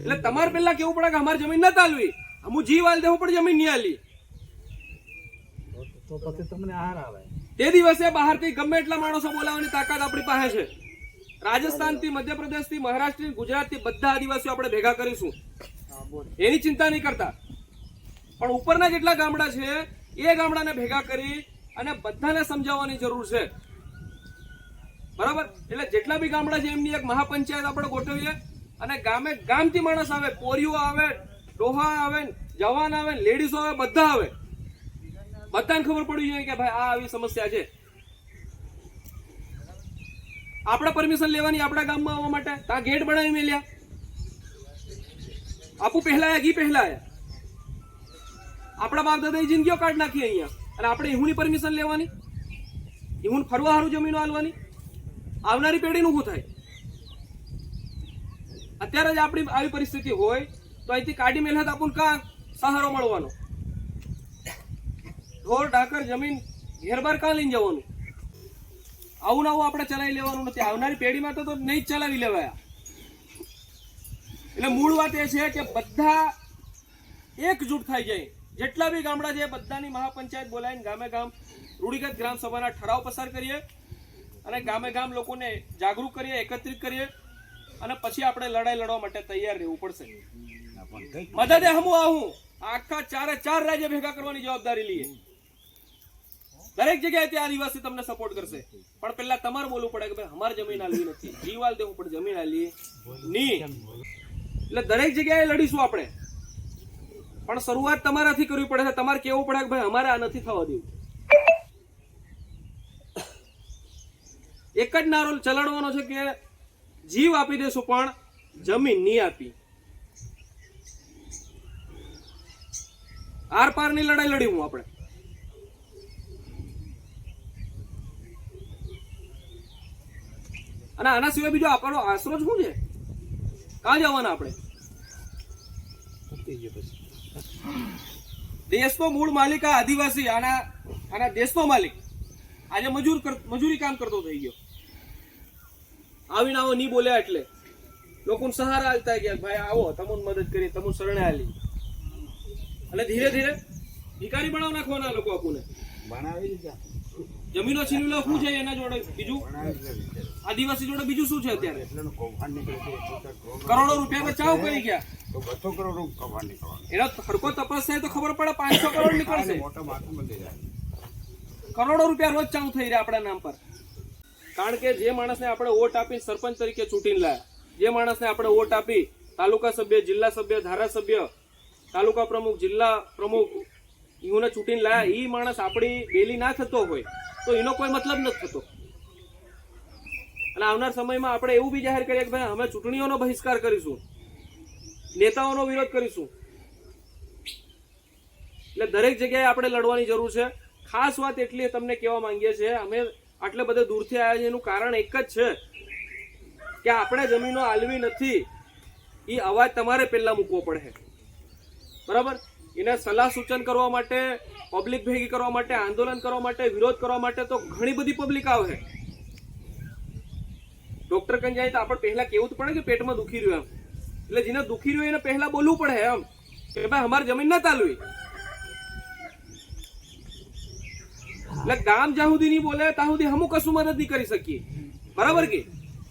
એટલે તમારે પેલા કેવું પડે કે અમારે જમીન ન તાલવી અમુ જીવ આલ દેવું પણ જમીન નહીં આલી તો પછી તમને આહાર આવે. તે દિવસે બહારથી ગમે એટલા માણસો બોલાવવાની તાકાત આપણી પાસે છે. રાજસ્થાનથી મધ્યપ્રદેશથી મહારાષ્ટ્રથી ગુજરાતથી બધા આદિવાસીઓ આપણે ભેગા કરીશું. એની ચિંતા નહીં કરતા. પણ ઉપરના જેટલા ગામડા છે એ ગામડાને ભેગા કરી અને બધાને સમજાવવાની જરૂર છે. બરાબર? એટલે જેટલા બી ગામડા છે એમની એક મહાપંચાયત આપણે ગોઠવીએ. અને ગામે ગામથી માણસ આવે, પોરીઓ આવે, ડોહા આવે, જવાન આવે લેડીઝો આવે, બધા આવે. બધાને ખબર પડવી જોઈએ કે ભાઈ આ આવી સમસ્યા છે. આપણે પરમિશન લેવાની આપણા ગામમાં આવવા માટે? ત્યાં ગેટ બનાવી મેલ્યા. આપું પહેલા ઘી પહેલા આપણા બાપ દાદા જિંદગીઓ કાઢ નાખી અહીંયા. અને આપણે એહુની પરમિશન લેવાની? એહુન ફરવા હારું જમીનો હાલવાની આવનારી પેઢીનું શું થાય. અત્યારે જ આપણી આવી પરિસ્થિતિ હોય તો અહીંથી કાઢી મહેનત આપણને કાં સહારો મળવાનો? ઢોર, ઢાકર, જમીન, ઘેરબાર કાં લઈને જવાનું? આવું ને આવું આપણે ચલાવી લેવાનું નથી. આવનારી પેઢીમાં તો નહીં જ ચલાવી લેવાયા. એટલે મૂળ વાત એ છે કે બધા એકજૂટ થઈ જાય. જેટલા બી ગામડા છે બધાની મહાપંચાયત બોલાવીને ગામે ગામ રૂઢિગત ગ્રામ સભાના ઠરાવ પસાર કરીએ અને ગામે ગામ લોકોને જાગૃત કરીએ, એકત્રિત કરીએ. અને પછી આપણે લડાઈ લડવા માટે તૈયાર રહેવું પડશે. મદદે હમું આવું. આખા ચારે ચાર રાજ્ય ભેગા કરવાની જવાબદારી લઈએ દરેક જગ્યાએ ત્યાં આદિવાસી તમને સપોર્ટ કરશે. પણ પેલા તમારે બોલવું પડે કે ભાઈ અમારે જમીન આલવી નથી. જીવાલ દેવું પણ જમીન આલીએ. નહીં. એટલે દરેક જગ્યાએ લડીશું આપણે. પણ શરૂઆત તમારાથી કરવી પડે છે. તમારે કેવું પડે કે ભાઈ અમારે આ નથી થવા દેવું. એક જ નારો ચલાડવાનો છે કે જીવ આપી દેશું, પણ જમીન નહીં આપી. આર પારની લડાઈ લડી હું આપણે. અને આના સિવાય બીજો આપણો આશરો જ શું છે? કાં જવાના આપણે? દેશનો મૂળ માલિક આ આદિવાસી, આના આના દેશનો માલિક. આજે મજૂર મજૂરી કામ કરતો થઈ ગયો. આવીને આવો નહીં બોલ્યા એટલે. લોકોને સહારા હાલતા ગયા ભાઈ આવો તમને મદદ કરી તમને શરણે હાલી અને ધીરે ધીરે ભિકારી બનાવ નાખવાના લોકો આપણને દીધા જમીનો છીનવી શું છે એના જોડે? બીજું? આદિવાસી જોડે બીજું શું છે અત્યારે. કરોડો રૂપિયા બચાવ કરી ગયા. તો બસો કરોડ કૌભાંડ નીકળવાનું. એનો હરકો તપાસ થાય તો ખબર પડે પાંચસો કરોડ નીકળશે. કરોડો રૂપિયા રોજ ચાલુ થઈ રહ્યા આપણા નામ પર. કારણ કે જે માણસને આપણે વોટ આપી સરપંચ તરીકે ચૂંટીને લાયા, જે માણસને આપણે વોટ આપી તાલુકા સભ્ય, જિલ્લા સભ્ય, ધારાસભ્ય, તાલુકા પ્રમુખ, જિલ્લા પ્રમુખ ઈઓને ચૂંટીને લાયા એ માણસ આપણી બેલી ના થતો હોય તો એનો કોઈ મતલબ નથી થતો. અને આવનાર સમયમાં આપણે એવું બી જાહેર કરીએ કે ભાઈ અમે ચૂંટણીઓનો બહિષ્કાર કરીશું, નેતાઓનો વિરોધ કરીશું. એટલે દરેક જગ્યાએ આપણે લડવાની જરૂર છે. ખાસ વાત એટલી તમને કહેવા માંગીએ છીએ, અમે આટલે બધે દૂરથી આવ્યા છે, એનું કારણ એક જ છે કે આપણે જમીનો આલવી નથી. એ અવાજ તમારે પહેલાં મૂકવો પડે. બરાબર? એને સલાહ સૂચન કરવા માટે પબ્લિક ભેગી કરવા માટે, આંદોલન કરવા માટે, વિરોધ કરવા માટે તો ઘણી બધી પબ્લિક આવે. ડૉક્ટર કંઈ જાય તો આપણે પહેલાં તો પડે કે પેટમાં દુખી રહ્યું એમ. એટલે જેને દુખી રહ્યું એને પહેલાં બોલવું પડે એમ કે ભાઈ, અમારી જમીન ના તાલવી એટલે ગામ જ્યાં સુધી નહીં બોલે ત્યાં સુધી હમું કશું મદદ નહીં કરી શકીએ. બરાબર કે?